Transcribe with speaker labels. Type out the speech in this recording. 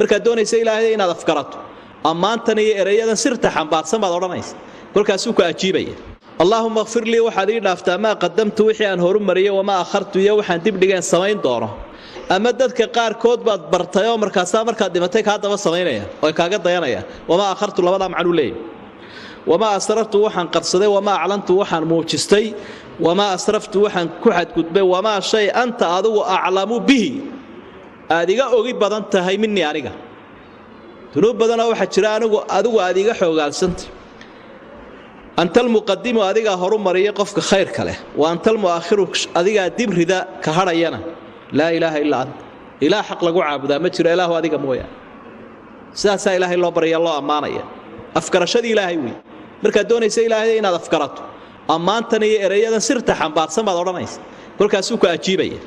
Speaker 1: markaad doonaysa ilaahay inaad afgarato ammaantan iyo ereyadan sirta xambaarsan baad odhanaysa. Kolkaasuu ku ajiibaya. Allaahuma kfir lii waxaad ii dhaaftaa maa qadamtu wixii aan horu wamaa akhartu iyo waxaan dibdhigeen samayn doono. Ama dadka qaarkood baad bartay oo markaasaa markaad dhimatay kaa daba samaynaya oo kaaga dayanaya. Wamaa akhartu labadaa macnuu leeyahy wamaa asrartu waxaan qarsaday. Wamaa aclantu waxaan muujistay. Wamaa asraftu waxaan ku xadgudbay. Wamaa shay anta adigu aclamu bihi aad iga ogi badan tahay minii aniga. Dunuub badanoo waxaa jira anigu adigu aad iga xoogaalsanta anta almuqadimu adigaa horu mariya qofka khayrka leh. Wa anta almu'akhiru adigaa dibrida ka hadhayana laa ilaaha illaa anta ilaah xaq lagu caabudaa ma jiro ilaahu adiga mooyaane sidaasaa ilaahay loo barya loo ammaanaya. Afgarashadii ilaahay wey markaad doonaysa ilaahay inaad afgarato ammaantan iyo ereyadan sirta xambaarsan baad odhanaysa. Kolkaasuu ku ajiibaya